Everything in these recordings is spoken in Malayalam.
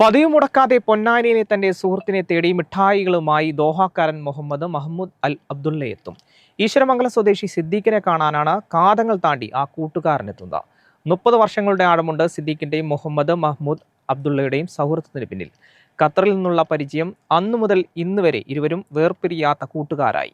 പതിവ് മുടക്കാതെ പൊന്നാനിയിലെ തന്റെ സുഹൃത്തിനെ തേടി മിഠായികളുമായി ദോഹാക്കാരൻ മുഹമ്മദ് മഹമ്മൂദ് അൽ അബ്ദുള്ള എത്തും. ഈശ്വരമംഗലം സ്വദേശി സിദ്ദീഖിനെ കാണാനാണ് കാതങ്ങൾ താണ്ടി ആ കൂട്ടുകാരനെത്തുന്നത് മുപ്പത് വർഷങ്ങളുടെ ആഴമുണ്ട് സിദ്ദീഖിന്റെയും മുഹമ്മദ് മഹ്മൂദ് അബ്ദുള്ളയുടെയും സൗഹൃദത്തിന് പിന്നിൽ. ഖത്തറിൽ നിന്നുള്ള പരിചയം അന്നു മുതൽ ഇന്നുവരെ ഇരുവരും വേർപിരിയാത്ത കൂട്ടുകാരായി.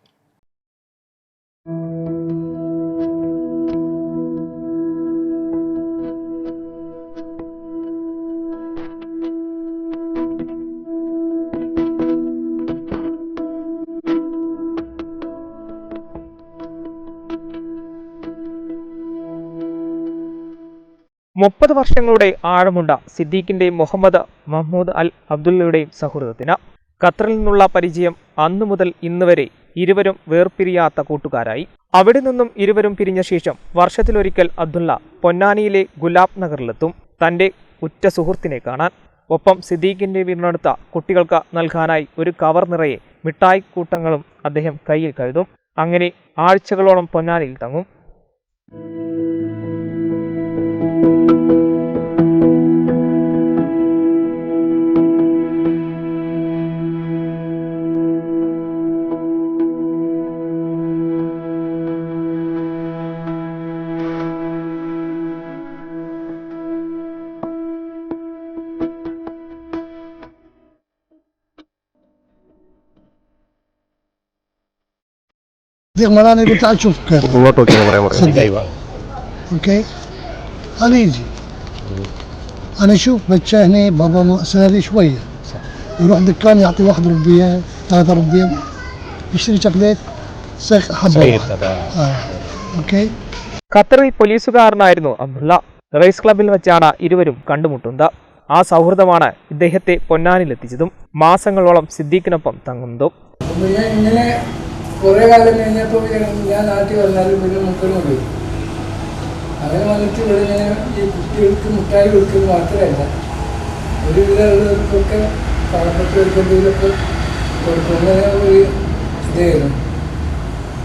മുപ്പത് വർഷങ്ങളുടെ ആഴമുണ്ട സിദ്ദീഖിന്റെയും മുഹമ്മദ് മഹ്മൂദ് അൽ അബ്ദുള്ളയുടെയും സൗഹൃദത്തിന് ഖത്തറിൽ നിന്നുള്ള പരിചയം അന്നു മുതൽ ഇന്ന് വരെ ഇരുവരും വേർപിരിയാത്ത കൂട്ടുകാരായി. അവിടെ നിന്നും ഇരുവരും പിരിഞ്ഞ ശേഷം വർഷത്തിലൊരിക്കൽ അബ്ദുള്ള പൊന്നാനിയിലെ ഗുലാബ് നഗറിലെത്തും. തന്റെ ഉറ്റ സുഹൃത്തിനെ കാണാൻ. ഒപ്പം സിദ്ദീഖിന്റെ വീടിനടുത്ത കുട്ടികൾക്ക് നൽകാനായി ഒരു കവർ നിറയെ മിഠായി കൂട്ടങ്ങളും അദ്ദേഹം കയ്യിൽ കരുതും. അങ്ങനെ ആഴ്ചകളോളം പൊന്നാനിയിൽ തങ്ങും. دير مراني قلت تعال شوف كيف ഇങ്ങോട്ട് നോക്കിയാൽ പറയാൻ പറയാം صدق. اوكي انا يجي انا اشوف بتشا هنا بابا مأساة لي شويه يروح دكان يعطي واحد ربيه ثلاثة ربيه يشتري شوكليت سيخ حبه واحدة. آه. اوكي ഖത്തറിൽ പോലീസുകാരനായിരുന്നു അബ്ദുള്ള റേസ് ക്ലബിൽ വെച്ചാണ് ഇരുവരും കണ്ടുമുട്ടുന്നത് ആ സൗഹൃദമാണ് ഇദ്ദേഹത്തെ പൊന്നാനിലെത്തിച്ചതും മാസങ്ങളോളം സിദ്ദീഖിനൊപ്പം തങ്ങുന്നതും അപ്പൊ ഞാൻ ഇങ്ങനെ കുറെ കാലം കഴിഞ്ഞപ്പോൾ ഞാൻ നാട്ടിൽ വന്നാലും പിന്നെ മുട്ടും പോയി അങ്ങനെ വന്നിട്ട് ഇവിടെ ഞാൻ ഈ കുട്ടികൾക്ക് മുട്ടായി കൊടുക്കുന്നത് മാത്രമല്ല ഒരു വിധമുള്ളവർക്കൊക്കെ പാവപ്പെട്ടവർക്ക് എന്തെങ്കിലുമൊക്കെ കൊടുക്കും അങ്ങനെ ഒരു ഇതായിരുന്നു.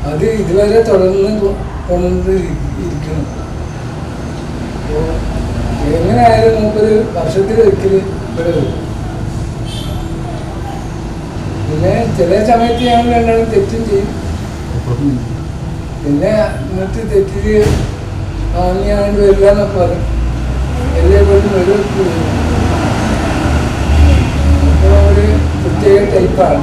അത് ഇതുവരെ തുടർന്ന് കൊ- കൊണ്ടുവന്ന് ഇരിക്കുന്നു. അപ്പോൾ എങ്ങനെയായാലും നമുക്കൊരു വർഷത്തിൽ ഒരിക്കൽ ഇവിടെ വരും. പിന്നെ ചില സമയത്ത് ഞങ്ങൾ രണ്ടാളും തെറ്റും ചെയ്യും. പിന്നെ എന്നിട്ട് തെറ്റിച്ച് വാങ്ങിയാണ്ട് വരില്ല എന്നൊക്കെ പറയും. എല്ലാ പോലും ഒരു പ്രത്യേക ടൈപ്പാണ്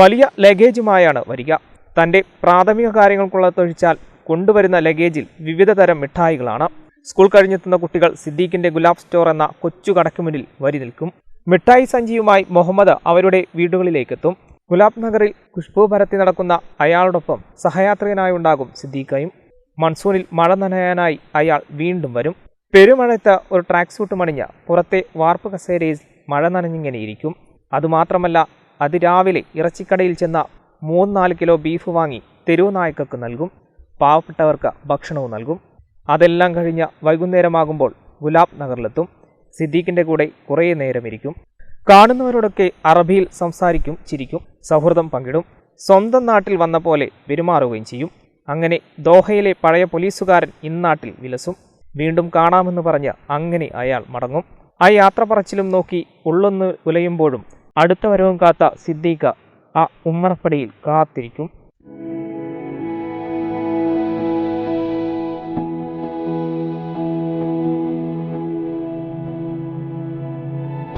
വലിയ ലഗേജുമായാണ് വരിക. തന്റെ പ്രാഥമിക കാര്യങ്ങൾക്കുള്ള തൊഴിച്ചാൽ കൊണ്ടുവരുന്ന ലഗേജിൽ വിവിധ തരം മിഠായികളാണ്. സ്കൂൾ കഴിഞ്ഞെത്തുന്ന കുട്ടികൾ സിദ്ദീഖിന്റെ ഗുലാബ് സ്റ്റോർ എന്ന കൊച്ചു കടയ്ക്ക് മുന്നിൽ വരി നിൽക്കും. മിഠായി സഞ്ചിയുമായി മുഹമ്മദ് അവരുടെ വീടുകളിലേക്കെത്തും. ഗുലാബ് നഗറിൽ ഖുഷ്ബു പരത്തി നടക്കുന്ന അയാളോടൊപ്പം സഹയാത്രികനായി ഉണ്ടാകും സിദ്ദീഖയും. മൺസൂണിൽ മഴ നനയാനായി അയാൾ വീണ്ടും വരും. പെരുമഴത്ത് ഒരു ട്രാക്ക് സൂട്ട് മണിഞ്ഞ് പുറത്തെ വാർപ്പ് കസേരയിൽ മഴ നനഞ്ഞിങ്ങനെ ഇരിക്കും. അതുമാത്രമല്ല അതിരാവിലെ ഇറച്ചിക്കടയിൽ ചെന്ന മൂന്ന് നാല് കിലോ ബീഫ് വാങ്ങി തെരുവ് നായ്ക്കൾക്ക് നൽകും. പാവപ്പെട്ടവർക്ക് ഭക്ഷണവും നൽകും. അതെല്ലാം കഴിഞ്ഞ് വൈകുന്നേരമാകുമ്പോൾ ഗുലാബ് നഗറിലെത്തും. സിദ്ദീഖിന്റെ കൂടെ കുറേ നേരം ഇരിക്കും കാണുന്നവരോടൊക്കെ അറബിയിൽ സംസാരിക്കും ചിരിക്കും സൗഹൃദം പങ്കിടും സ്വന്തം നാട്ടിൽ വന്ന പോലെ പെരുമാറുകയും ചെയ്യും. അങ്ങനെ ദോഹയിലെ പഴയ പോലീസുകാരൻ ഇന്നാട്ടിൽ വിലസും. വീണ്ടും കാണാമെന്ന് പറഞ്ഞ് അങ്ങനെ അയാൾ മടങ്ങും. ആ യാത്ര പറച്ചിലും നോക്കി ഉള്ളൊന്ന് ഉലയുമ്പോഴും അടുത്ത വരവും കാത്ത സിദ്ദീഖ ആ ഉമ്മറപ്പടിയിൽ കാത്തിരിക്കും.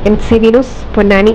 N C V Ponnani